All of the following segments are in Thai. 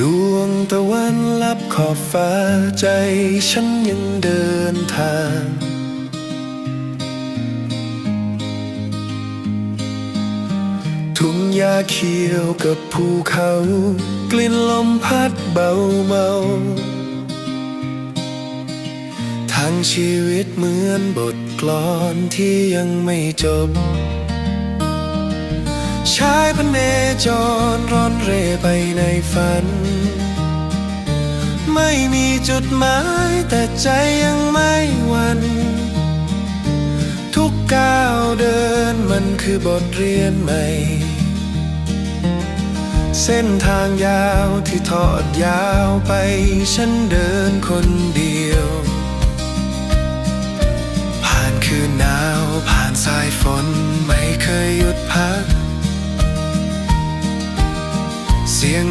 ดวงตะวันลับขอบฟ้าใจฉันยังเดินทาง ทุ่งหญ้าเขียวกับภูเขา กลิ่นลมพัดเบาเบาทางชีวิตเหมือนบทกลอนที่ยังไม่จบ ชายพเนจรร่อนเร่ไปในฝัน ไม่มีจุดหมายแต่ใจยังไม่วัน ทุกก้าวเดินมันคือบทเรียนใหม่ เส้นทางยาวที่ทอดยาวไปฉันเดินคนเดียว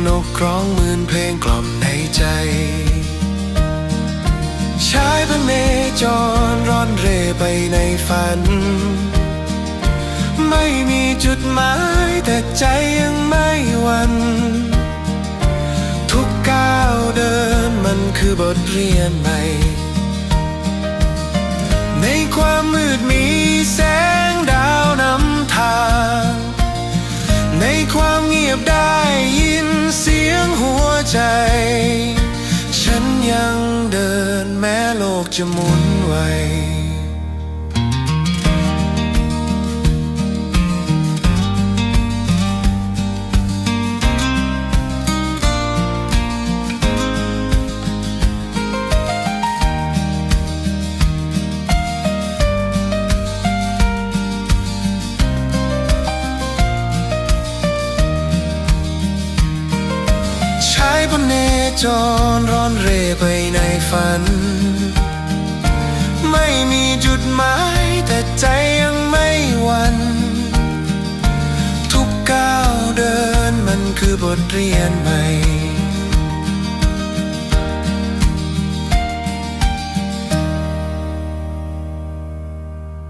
นกร้องเหมือนเพลงกล่อมในใจชายพเนจรร่อนเร่ไปในฝัน ไม่มีจุดหมายแต่ใจยังไม่วัน ทุกก้าวเดินมันคือบทเรียนใหม่ ในความมืดมีแสง ใจ ฉันยังเดินแม้โลกจะหมุนไว ชายพเนจรร้อนเร่ไปในฝัน ไม่มีจุดหมายแต่ใจยังไม่วัน ทุกก้าวเดินมันคือบทเรียนใหม่